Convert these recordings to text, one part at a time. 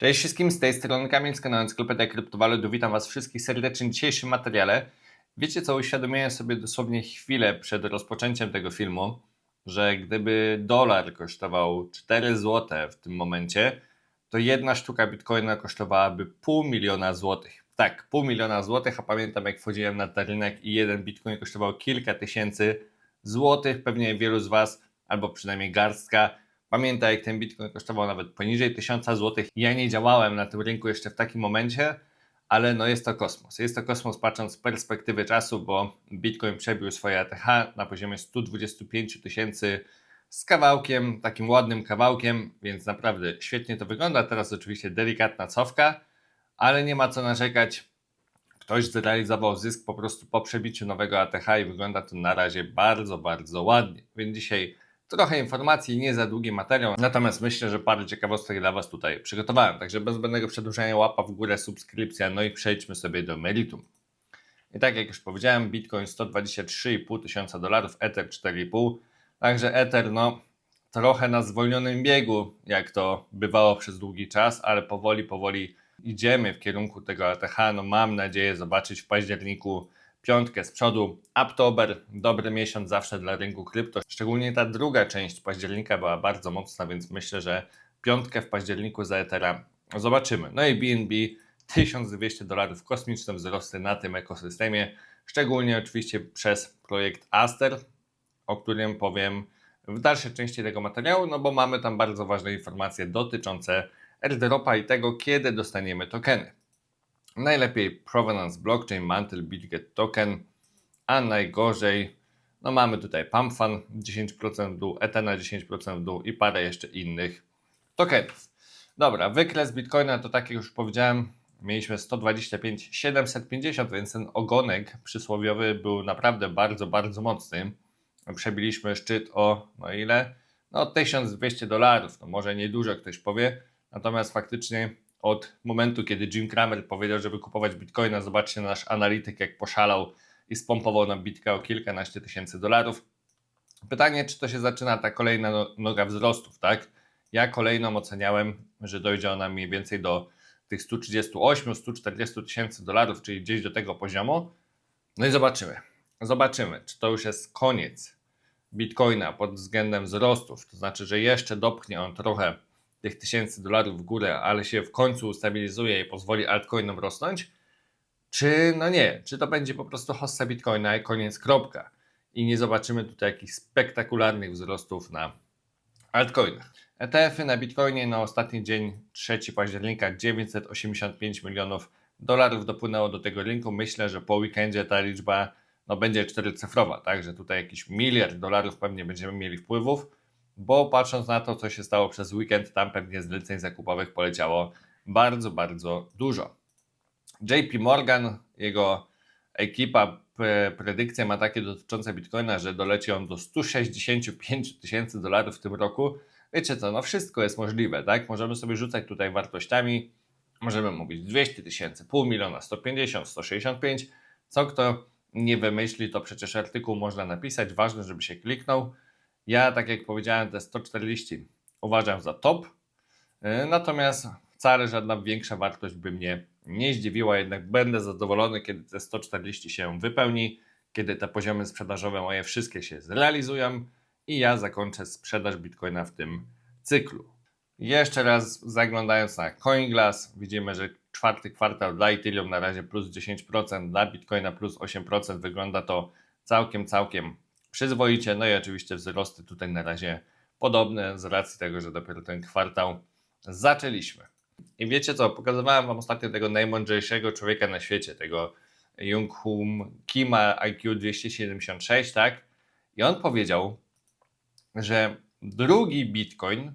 Cześć wszystkim, z tej strony Kamil z kanału Encyklopedia Kryptowalut. Witam Was wszystkich serdecznie w dzisiejszym materiale. Wiecie co, uświadomiłem sobie dosłownie chwilę przed rozpoczęciem tego filmu, że gdyby dolar kosztował 4 zł w tym momencie, to jedna sztuka bitcoina kosztowałaby pół miliona złotych. Tak, pół miliona złotych, a pamiętam jak wchodziłem na ten rynek i jeden bitcoin kosztował kilka tysięcy złotych. Pewnie wielu z Was, albo przynajmniej garstka, Pamiętaj, jak ten Bitcoin kosztował nawet poniżej 1000 zł. Ja nie działałem na tym rynku jeszcze w takim momencie, ale no jest to kosmos. Jest to kosmos patrząc z perspektywy czasu, bo Bitcoin przebił swoje ATH na poziomie 125 tysięcy z kawałkiem, takim ładnym kawałkiem, więc naprawdę świetnie to wygląda. Teraz oczywiście delikatna cofka, ale nie ma co narzekać. Ktoś zrealizował zysk po prostu po przebiciu nowego ATH i wygląda to na razie bardzo, bardzo ładnie. Więc dzisiaj Trochę informacji, nie za długi materiał, natomiast myślę, że parę ciekawostek dla Was tutaj przygotowałem. Także bez zbędnego przedłużenia łapa w górę, subskrypcja, no i przejdźmy sobie do meritum. I tak jak już powiedziałem, Bitcoin 123,5 tysiąca dolarów, Ether 4,5. Także Ether, no trochę na zwolnionym biegu, jak to bywało przez długi czas, ale powoli, powoli idziemy w kierunku tego ATH. No mam nadzieję zobaczyć w październiku piątkę z przodu. Oktober, dobry miesiąc zawsze dla rynku krypto. Szczególnie ta druga część października była bardzo mocna, więc myślę, że piątkę w październiku za Ethera zobaczymy. No i BNB 1200 dolarów, kosmiczne wzrosty na tym ekosystemie, szczególnie oczywiście przez projekt Aster, o którym powiem w dalszej części tego materiału, no bo mamy tam bardzo ważne informacje dotyczące airdropa i tego, kiedy dostaniemy tokeny. Najlepiej Provenance Blockchain, Mantle, Bitget Token, a najgorzej, no mamy tutaj Pumpfan 10% w dół, Ethena 10% w dół i parę jeszcze innych tokenów. Dobra, wykres Bitcoina to tak jak już powiedziałem, mieliśmy 125 750, więc ten ogonek przysłowiowy był naprawdę bardzo, bardzo mocny. Przebiliśmy szczyt o, no ile? No 1200 dolarów, no może niedużo ktoś powie, natomiast faktycznie od momentu, kiedy Jim Cramer powiedział, żeby kupować bitcoina, zobaczcie nasz analityk jak poszalał i spompował nam bitkę o kilkanaście tysięcy dolarów. Pytanie, czy to się zaczyna ta kolejna no, noga wzrostów, tak? Ja kolejną oceniałem, że dojdzie ona mniej więcej do tych 138-140 tysięcy dolarów, czyli gdzieś do tego poziomu. No i zobaczymy. Zobaczymy, czy to już jest koniec bitcoina pod względem wzrostów. To znaczy, że jeszcze dopchnie on trochę tych tysięcy dolarów w górę, ale się w końcu ustabilizuje i pozwoli altcoinom rosnąć, czy no nie, czy to będzie po prostu hossa bitcoina i koniec kropka i nie zobaczymy tutaj jakichś spektakularnych wzrostów na altcoinach. ETF-y na bitcoinie na ostatni dzień 3 października 985 milionów dolarów dopłynęło do tego rynku. Myślę, że po weekendzie ta liczba no, będzie czterocyfrowa, tak, że tutaj jakiś miliard dolarów pewnie będziemy mieli wpływów bo patrząc na to, co się stało przez weekend, tam pewnie zleceń zakupowych poleciało bardzo, bardzo dużo. JP Morgan, jego ekipa, predykcja ma takie dotyczące Bitcoina, że doleci on do 165 tysięcy dolarów w tym roku. Wiecie co, no wszystko jest możliwe, tak? Możemy sobie rzucać tutaj wartościami, możemy mówić 200 tysięcy, pół miliona, 150, 165. Co kto nie wymyśli, to przecież artykuł można napisać, ważne, żeby się kliknął. Ja, tak jak powiedziałem, te 140 uważam za top, y, natomiast wcale żadna większa wartość by mnie nie zdziwiła, jednak będę zadowolony, kiedy te 140 się wypełni, kiedy te poziomy sprzedażowe moje wszystkie się zrealizują i ja zakończę sprzedaż Bitcoina w tym cyklu. Jeszcze raz zaglądając na CoinGlass, widzimy, że czwarty kwartał dla Ethereum na razie plus 10%, dla Bitcoina plus 8%. Wygląda to całkiem, całkiem przyzwoicie. No i oczywiście wzrosty tutaj na razie podobne z racji tego, że dopiero ten kwartał zaczęliśmy. I wiecie co, pokazywałem Wam ostatnio tego najmądrzejszego człowieka na świecie, tego Jung Hum Kima IQ 276, tak? I on powiedział, że drugi Bitcoin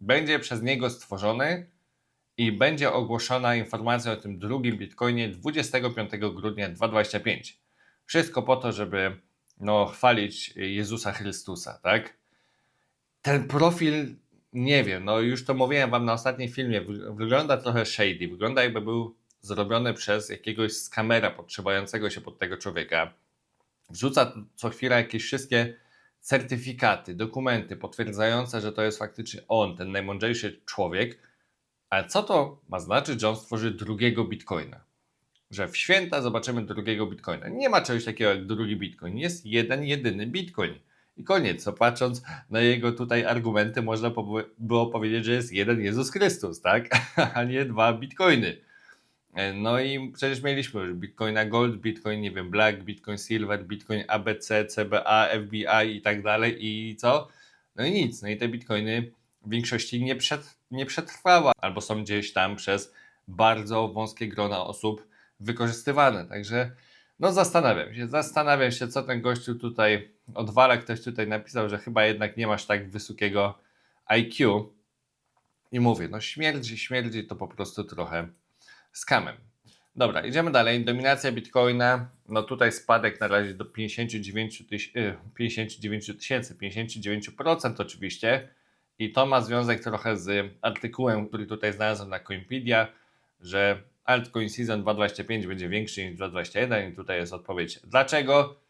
będzie przez niego stworzony i będzie ogłoszona informacja o tym drugim Bitcoinie 25 grudnia 2025. Wszystko po to, żeby no, chwalić Jezusa Chrystusa, tak? Ten profil, nie wiem, no już to mówiłem Wam na ostatnim filmie, wygląda trochę shady, wygląda jakby był zrobiony przez jakiegoś skamera podtrzymającego się pod tego człowieka. Wrzuca co chwila jakieś wszystkie certyfikaty, dokumenty potwierdzające, że to jest faktycznie on, ten najmądrzejszy człowiek. Ale co to ma znaczyć, że on stworzy drugiego bitcoina? Że w święta zobaczymy drugiego bitcoina. Nie ma czegoś takiego jak drugi bitcoin. Jest jeden, jedyny bitcoin. I koniec. Co patrząc na jego tutaj argumenty, można było powiedzieć, że jest jeden Jezus Chrystus, tak? A nie dwa bitcoiny. E, no i przecież mieliśmy już Bitcoina Gold, Bitcoin, nie wiem, Black, Bitcoin Silver, Bitcoin ABC, CBA, FBI i tak dalej. I co? No i nic. No i te bitcoiny w większości nie, przed, nie przetrwała, albo są gdzieś tam przez bardzo wąskie grona osób wykorzystywane. Także no zastanawiam się, zastanawiam się, co ten gościu tutaj odwala. Ktoś tutaj napisał, że chyba jednak nie masz tak wysokiego IQ. I mówię, no śmierdzi, śmierdzi to po prostu trochę skamem. Dobra, idziemy dalej. Dominacja Bitcoina, no tutaj spadek na razie do 59 tysięcy, 59 tysięcy, 59% oczywiście. I to ma związek trochę z artykułem, który tutaj znalazłem na Coinpedia, że altcoin season 2.25 będzie większy niż 2.21 i tutaj jest odpowiedź dlaczego.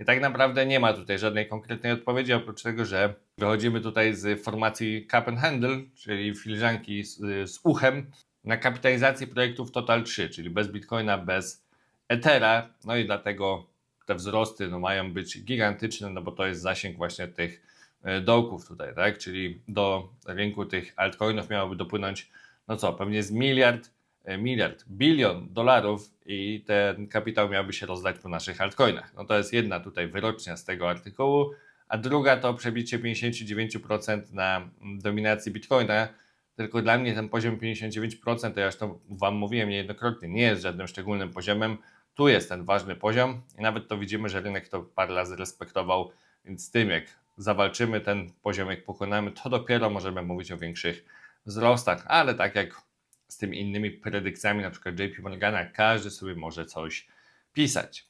I tak naprawdę nie ma tutaj żadnej konkretnej odpowiedzi, oprócz tego, że wychodzimy tutaj z formacji Cup and Handle, czyli filiżanki z, z uchem, na kapitalizacji projektów Total 3, czyli bez Bitcoina, bez Ethera. No i dlatego te wzrosty no, mają być gigantyczne, no bo to jest zasięg właśnie tych e, dołków tutaj, tak? Czyli do rynku tych altcoinów miałoby dopłynąć, no co, pewnie z miliard, miliard, bilion dolarów i ten kapitał miałby się rozdać po naszych altcoinach. No to jest jedna tutaj wyrocznia z tego artykułu, a druga to przebicie 59% na dominacji Bitcoina, tylko dla mnie ten poziom 59%, to ja już to Wam mówiłem niejednokrotnie, nie jest żadnym szczególnym poziomem. Tu jest ten ważny poziom i nawet to widzimy, że rynek to parę razy respektował, więc z tym jak zawalczymy ten poziom, jak pokonamy, to dopiero możemy mówić o większych wzrostach, ale tak jak z tymi innymi predykcjami, na przykład JP Morgana, każdy sobie może coś pisać.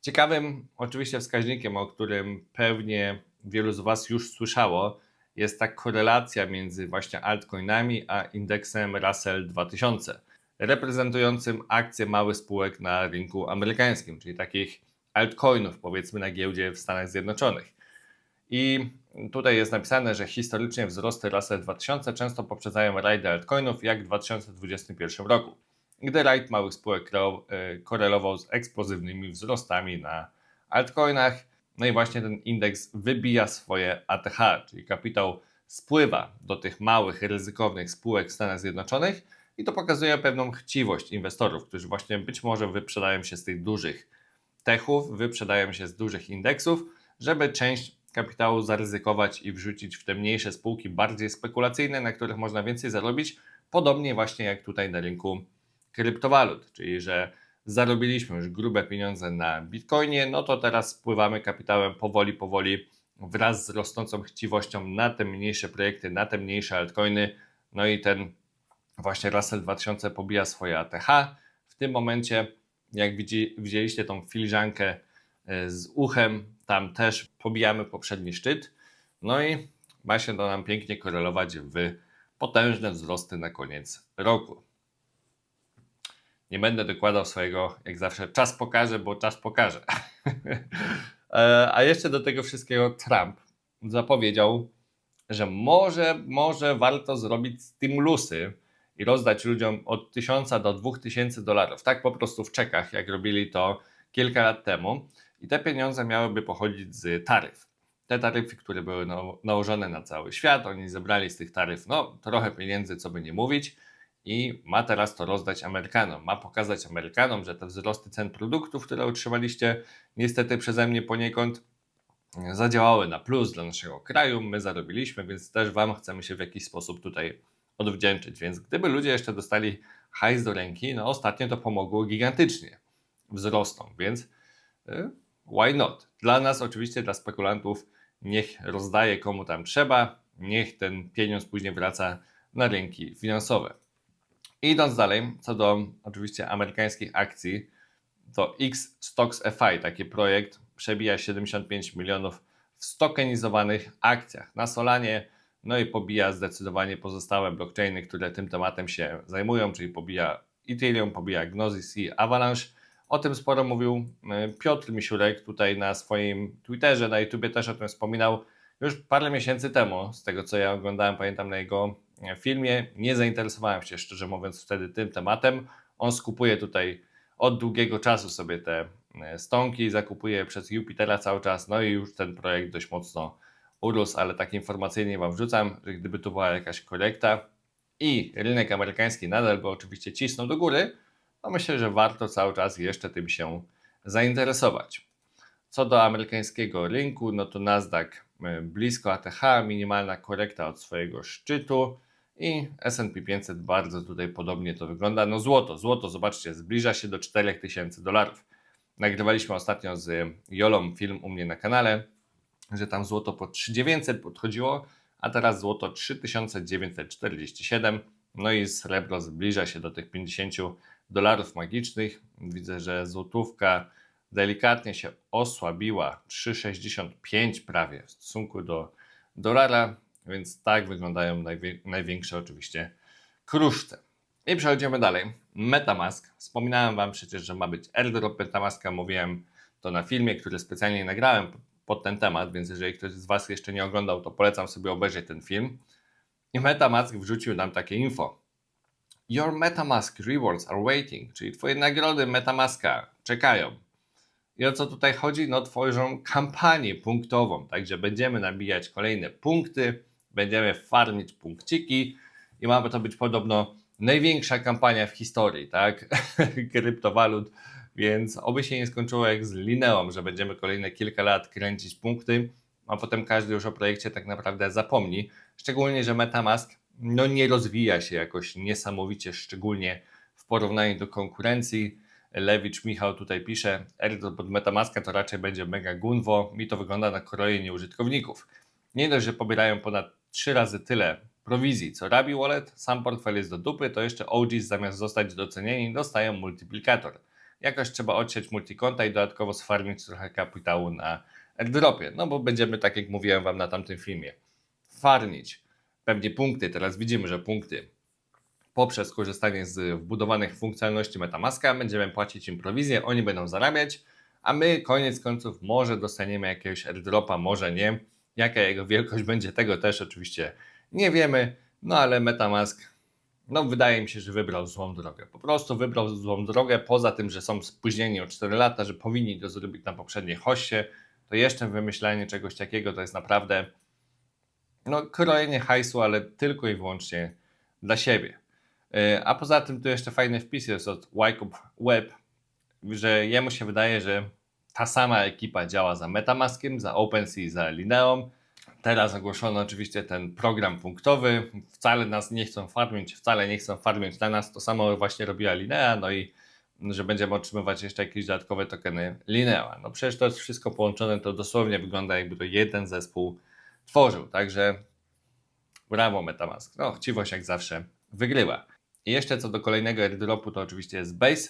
Ciekawym oczywiście wskaźnikiem, o którym pewnie wielu z Was już słyszało, jest ta korelacja między właśnie altcoinami a indeksem Russell 2000, reprezentującym akcje małych spółek na rynku amerykańskim, czyli takich altcoinów, powiedzmy na giełdzie w Stanach Zjednoczonych. I tutaj jest napisane, że historycznie wzrosty Russell 2000 często poprzedzają rajdy altcoinów, jak w 2021 roku, gdy rajd małych spółek e, korelował z eksplozywnymi wzrostami na altcoinach. No i właśnie ten indeks wybija swoje ATH, czyli kapitał spływa do tych małych, ryzykownych spółek w Stanach Zjednoczonych i to pokazuje pewną chciwość inwestorów, którzy właśnie być może wyprzedają się z tych dużych techów, wyprzedają się z dużych indeksów, żeby część kapitału zaryzykować i wrzucić w te mniejsze spółki bardziej spekulacyjne, na których można więcej zarobić, podobnie właśnie jak tutaj na rynku kryptowalut, czyli że zarobiliśmy już grube pieniądze na Bitcoinie, no to teraz spływamy kapitałem powoli, powoli wraz z rosnącą chciwością na te mniejsze projekty, na te mniejsze altcoiny. No i ten właśnie Russell 2000 pobija swoje ATH. W tym momencie, jak widzieliście tą filiżankę e, z uchem, tam też pobijamy poprzedni szczyt. No i ma się to nam pięknie korelować w potężne wzrosty na koniec roku. Nie będę dokładał swojego, jak zawsze, czas pokaże, bo czas pokaże. E, a jeszcze do tego wszystkiego Trump zapowiedział, że może, może warto zrobić stymulusy i rozdać ludziom od 1000 do 2000 dolarów. Tak po prostu w czekach, jak robili to kilka lat temu. I te pieniądze miałyby pochodzić z taryf. Te taryfy, które były nałożone na cały świat, oni zebrali z tych taryf no, trochę pieniędzy, co by nie mówić i ma teraz to rozdać Amerykanom. Ma pokazać Amerykanom, że te wzrosty cen produktów, które otrzymaliście niestety przeze mnie poniekąd, zadziałały na plus dla naszego kraju. My zarobiliśmy, więc też Wam chcemy się w jakiś sposób tutaj odwdzięczyć. Więc gdyby ludzie jeszcze dostali hajs do ręki, no ostatnio to pomogło gigantycznie wzrostom, więc y, why not? Dla nas, oczywiście, dla spekulantów, niech rozdaje komu tam trzeba, niech ten pieniądz później wraca na rynki finansowe. Idąc dalej, co do oczywiście amerykańskich akcji, to X Stocks FI, taki projekt, przebija 75 milionów w stokenizowanych akcjach na Solanie, no i pobija zdecydowanie pozostałe blockchainy, które tym tematem się zajmują, czyli pobija Ethereum, pobija Gnosis i Avalanche. O tym sporo mówił e, Piotr Misiurek tutaj na swoim Twitterze, na YouTubie też o tym wspominał już parę miesięcy temu, z tego co ja oglądałem, pamiętam na jego filmie. Nie zainteresowałem się, szczerze mówiąc, wtedy tym tematem. On skupuje tutaj od długiego czasu sobie te e, stonki, zakupuje przez Jupitera cały czas, no i już ten projekt dość mocno urósł, ale tak informacyjnie Wam wrzucam, że gdyby to była jakaś korekta i rynek amerykański nadal by oczywiście cisnął do góry, to myślę, że warto cały czas jeszcze tym się zainteresować. Co do amerykańskiego rynku, no to Nasdaq e, blisko ATH, minimalna korekta od swojego szczytu i S&P 500 bardzo tutaj podobnie to wygląda. No złoto, złoto, zobaczcie, zbliża się do 4000 dolarów. Nagrywaliśmy ostatnio z Jolą film u mnie na kanale, że tam złoto po 3900 podchodziło, a teraz złoto 3947. No i srebro zbliża się do tych 50 dolarów magicznych. Widzę, że złotówka delikatnie się osłabiła, 3,65 prawie w stosunku do dolara, więc tak wyglądają najwie, największe oczywiście kruszce. I przechodzimy dalej. Metamask. Wspominałem Wam przecież, że ma być airdrop Metamaska. Mówiłem to na filmie, który specjalnie nagrałem pod ten temat, więc jeżeli ktoś z Was jeszcze nie oglądał, to polecam sobie obejrzeć ten film. I Metamask wrzucił nam takie info. Your Metamask rewards are waiting, czyli Twoje nagrody Metamaska czekają. I o co tutaj chodzi? No tworzą kampanię punktową, także będziemy nabijać kolejne punkty, będziemy farmić punkciki i ma to być podobno największa kampania w historii, tak, kryptowalut, więc oby się nie skończyło jak z Lineą, że będziemy kolejne kilka lat kręcić punkty, a potem każdy już o projekcie tak naprawdę zapomni, szczególnie, że Metamask no nie rozwija się jakoś niesamowicie, szczególnie w porównaniu do konkurencji, Lewicz Michał tutaj pisze, airdrop pod Metamaska to raczej będzie mega gunwo, mi to wygląda na krojenie użytkowników. Nie dość, że pobierają ponad 3 razy tyle prowizji, co Rabi Wallet, sam portfel jest do dupy, to jeszcze OGs zamiast zostać docenieni dostają multiplikator. Jakoś trzeba odsiać multikonta i dodatkowo sfarmić trochę kapitału na airdropie, no bo będziemy, tak jak mówiłem Wam na tamtym filmie, farmić pewnie punkty, teraz widzimy, że punkty poprzez korzystanie z wbudowanych funkcjonalności MetaMaska będziemy płacić im prowizję, oni będą zarabiać, a my koniec końców może dostaniemy jakiegoś airdropa, może nie. Jaka jego wielkość będzie, tego też oczywiście nie wiemy, no ale MetaMask, no wydaje mi się, że wybrał złą drogę. Po prostu wybrał złą drogę, poza tym, że są spóźnieni o 4 lata, że powinni to zrobić na poprzedniej hoście, to jeszcze wymyślanie czegoś takiego to jest naprawdę no krojenie hajsu, ale tylko i wyłącznie dla siebie. E, a poza tym tu jeszcze fajny wpis jest od Wycop Web, że jemu się wydaje, że ta sama ekipa działa za Metamaskiem, za OpenSea, za Lineą. Teraz ogłoszono oczywiście ten program punktowy. Wcale nas nie chcą farmić, wcale nie chcą farmić na nas. To samo właśnie robiła Linea, no i że będziemy otrzymywać jeszcze jakieś dodatkowe tokeny Linea. No przecież to jest wszystko połączone, to dosłownie wygląda jakby to jeden zespół tworzył. Także brawo Metamask. No, chciwość jak zawsze wygrywa. I jeszcze co do kolejnego airdropu, to oczywiście jest Base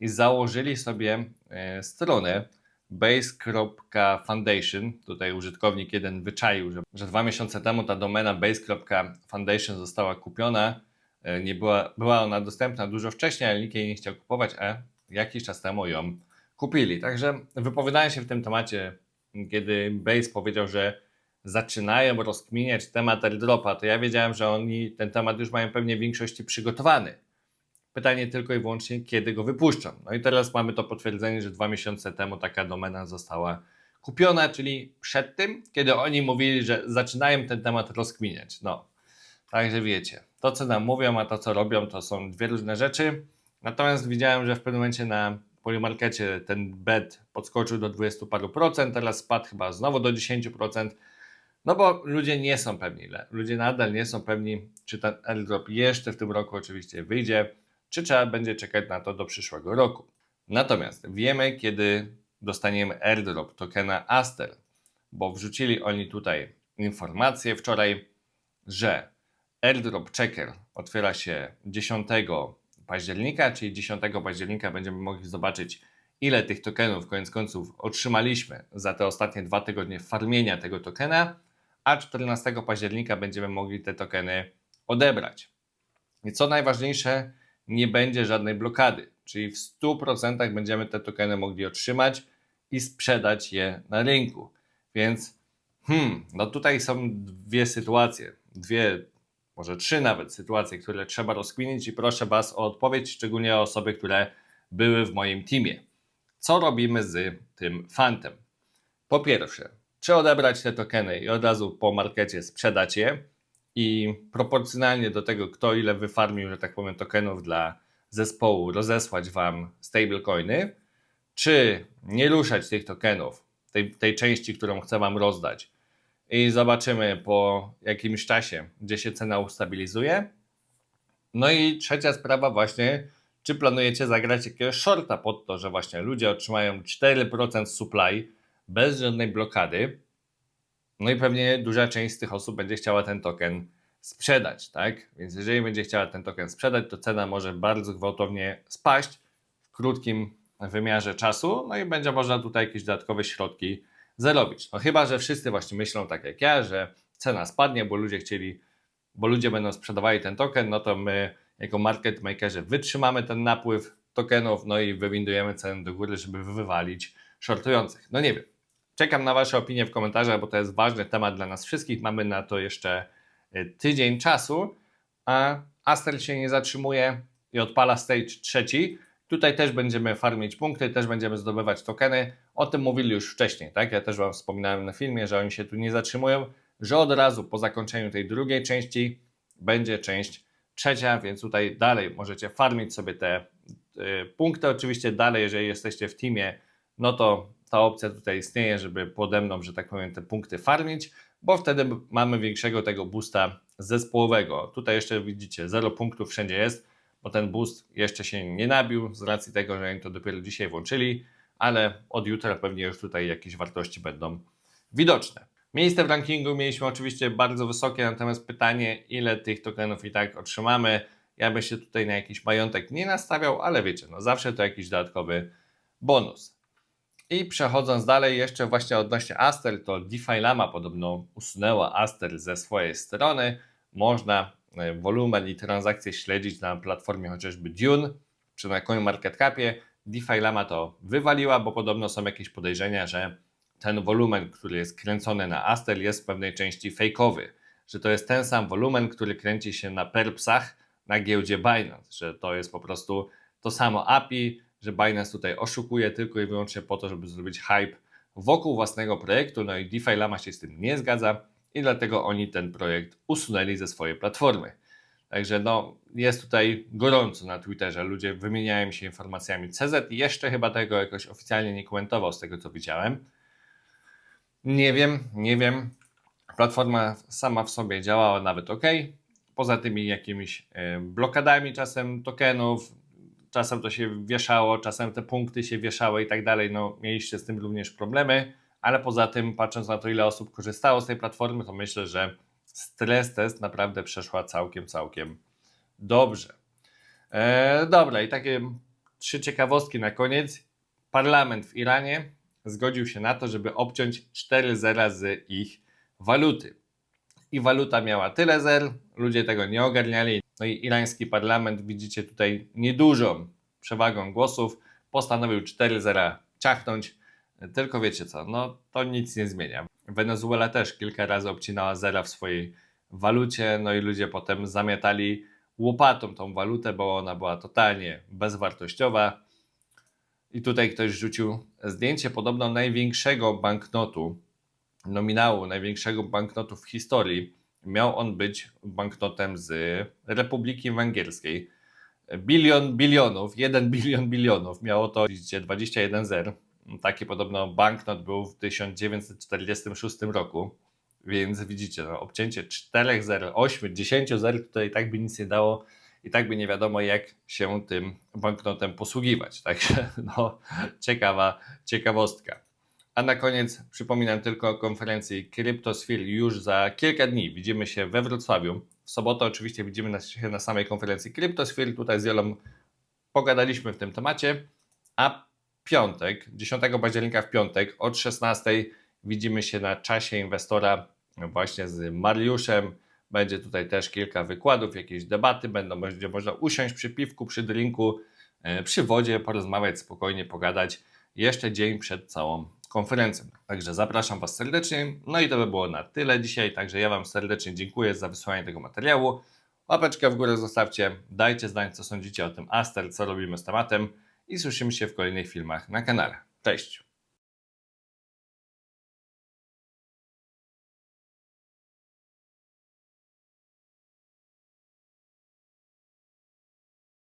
i założyli sobie e, stronę base.foundation. Tutaj użytkownik jeden wyczaił, że, że dwa miesiące temu ta domena base.foundation została kupiona. E, nie była, była ona dostępna dużo wcześniej, ale nikt jej nie chciał kupować, a jakiś czas temu ją kupili. Także wypowiadałem się w tym temacie, kiedy Base powiedział, że zaczynają rozkminiać temat airdropa, to ja wiedziałem, że oni ten temat już mają pewnie w większości przygotowany. Pytanie tylko i wyłącznie, kiedy go wypuszczą. No i teraz mamy to potwierdzenie, że dwa miesiące temu taka domena została kupiona, czyli przed tym, kiedy oni mówili, że zaczynają ten temat rozkminiać. No, także wiecie, to co nam mówią, a to co robią, to są dwie różne rzeczy. Natomiast widziałem, że w pewnym momencie na polimarkecie ten bet podskoczył do 20 paru procent, teraz spadł chyba znowu do 10 procent. No bo ludzie nie są pewni, ludzie nadal nie są pewni, czy ten airdrop jeszcze w tym roku oczywiście wyjdzie, czy trzeba będzie czekać na to do przyszłego roku. Natomiast wiemy, kiedy dostaniemy airdrop tokena Aster, bo wrzucili oni tutaj informację wczoraj, że airdrop checker otwiera się 10 października, czyli 10 października będziemy mogli zobaczyć, ile tych tokenów koniec końców otrzymaliśmy za te ostatnie dwa tygodnie farmienia tego tokena a 14 października będziemy mogli te tokeny odebrać. I co najważniejsze, nie będzie żadnej blokady, czyli w 100% będziemy te tokeny mogli otrzymać i sprzedać je na rynku. Więc hmm, no tutaj są dwie sytuacje, dwie może trzy nawet sytuacje, które trzeba rozkminić i proszę Was o odpowiedź, szczególnie osoby, które były w moim teamie. Co robimy z tym fantem? Po pierwsze, czy odebrać te tokeny i od razu po markecie sprzedać je i proporcjonalnie do tego, kto ile wyfarmił, że tak powiem, tokenów dla zespołu, rozesłać Wam stablecoiny, czy nie ruszać tych tokenów, tej, tej części, którą chcę Wam rozdać i zobaczymy po jakimś czasie, gdzie się cena ustabilizuje. No i trzecia sprawa właśnie, czy planujecie zagrać jakiegoś shorta pod to, że właśnie ludzie otrzymają 4% supply bez żadnej blokady, no i pewnie duża część z tych osób będzie chciała ten token sprzedać, tak? Więc jeżeli będzie chciała ten token sprzedać, to cena może bardzo gwałtownie spaść w krótkim wymiarze czasu, no i będzie można tutaj jakieś dodatkowe środki zarobić. No chyba, że wszyscy właśnie myślą tak jak ja, że cena spadnie, bo ludzie chcieli, bo ludzie będą sprzedawali ten token, no to my jako market makerzy wytrzymamy ten napływ tokenów, no i wywindujemy cenę do góry, żeby wywalić shortujących. No nie wiem. Czekam na Wasze opinie w komentarzach, bo to jest ważny temat dla nas wszystkich. Mamy na to jeszcze y, tydzień czasu, a Aster się nie zatrzymuje i odpala stage trzeci. Tutaj też będziemy farmić punkty, też będziemy zdobywać tokeny. O tym mówili już wcześniej, tak? Ja też Wam wspominałem na filmie, że oni się tu nie zatrzymują, że od razu po zakończeniu tej drugiej części będzie część trzecia, więc tutaj dalej możecie farmić sobie te y, punkty. Oczywiście dalej, jeżeli jesteście w teamie, no to ta opcja tutaj istnieje, żeby pode mną, że tak powiem, te punkty farmić, bo wtedy mamy większego tego boosta zespołowego. Tutaj jeszcze widzicie, 0 punktów wszędzie jest, bo ten boost jeszcze się nie nabił z racji tego, że oni to dopiero dzisiaj włączyli, ale od jutra pewnie już tutaj jakieś wartości będą widoczne. Miejsce w rankingu mieliśmy oczywiście bardzo wysokie, natomiast pytanie, ile tych tokenów i tak otrzymamy. Ja bym się tutaj na jakiś majątek nie nastawiał, ale wiecie, no zawsze to jakiś dodatkowy bonus. I przechodząc dalej, jeszcze właśnie odnośnie Aster, to DeFi Lama podobno usunęła Aster ze swojej strony. Można e, wolumen i transakcje śledzić na platformie chociażby Dune, czy na CoinMarketCapie. DeFi Lama to wywaliła, bo podobno są jakieś podejrzenia, że ten wolumen, który jest kręcony na Aster jest w pewnej części fejkowy. Że to jest ten sam wolumen, który kręci się na perpsach na giełdzie Binance, że to jest po prostu to samo API, że Binance tutaj oszukuje tylko i wyłącznie po to, żeby zrobić hype wokół własnego projektu, no i DeFi Lama się z tym nie zgadza i dlatego oni ten projekt usunęli ze swojej platformy. Także no, jest tutaj gorąco na Twitterze, ludzie wymieniają się informacjami. CZ jeszcze chyba tego jakoś oficjalnie nie komentował z tego co widziałem. Nie wiem, nie wiem. Platforma sama w sobie działała nawet ok. Poza tymi jakimiś e, blokadami czasem tokenów, czasem to się wieszało, czasem te punkty się wieszały i tak dalej. No, mieliście z tym również problemy, ale poza tym, patrząc na to, ile osób korzystało z tej platformy, to myślę, że stres test naprawdę przeszła całkiem, całkiem dobrze. E, dobra, i takie trzy ciekawostki na koniec. Parlament w Iranie zgodził się na to, żeby obciąć 4 zera z ich waluty. I waluta miała tyle zer, ludzie tego nie ogarniali. No i irański parlament, widzicie tutaj niedużą przewagą głosów, postanowił 4 zera ciachnąć. Tylko wiecie co, no to nic nie zmienia. Wenezuela też kilka razy obcinała zera w swojej walucie, no i ludzie potem zamiatali łopatą tą walutę, bo ona była totalnie bezwartościowa. I tutaj ktoś rzucił zdjęcie podobno największego banknotu, nominału największego banknotu w historii. Miał on być banknotem z Republiki Węgierskiej. Bilion bilionów, 1 bilion bilionów. Miało to, widzicie, 21 zer. Taki podobno banknot był w 1946 roku. Więc widzicie, no, obcięcie 4 zer, 8, 10 zer tutaj tak by nic nie dało i tak by nie wiadomo, jak się tym banknotem posługiwać. Także no, ciekawa ciekawostka. A na koniec przypominam tylko o konferencji Cryptosphere już za kilka dni. Widzimy się we Wrocławiu. W sobotę oczywiście widzimy się na samej konferencji Cryptosphere. Tutaj z Jolą pogadaliśmy w tym temacie. A piątek, 10 października w piątek od 16 widzimy się na czasie inwestora właśnie z Mariuszem, będzie tutaj też kilka wykładów, jakieś debaty, będą, będzie można usiąść przy piwku, przy drinku, e, przy wodzie, porozmawiać spokojnie, pogadać jeszcze dzień przed całą konferencją. Także zapraszam Was serdecznie. No i to by było na tyle dzisiaj. Także ja Wam serdecznie dziękuję za wysłanie tego materiału. Łapeczkę w górę zostawcie, dajcie znać, co sądzicie o tym Aster, co robimy z tematem i słyszymy się w kolejnych filmach na kanale. Cześć!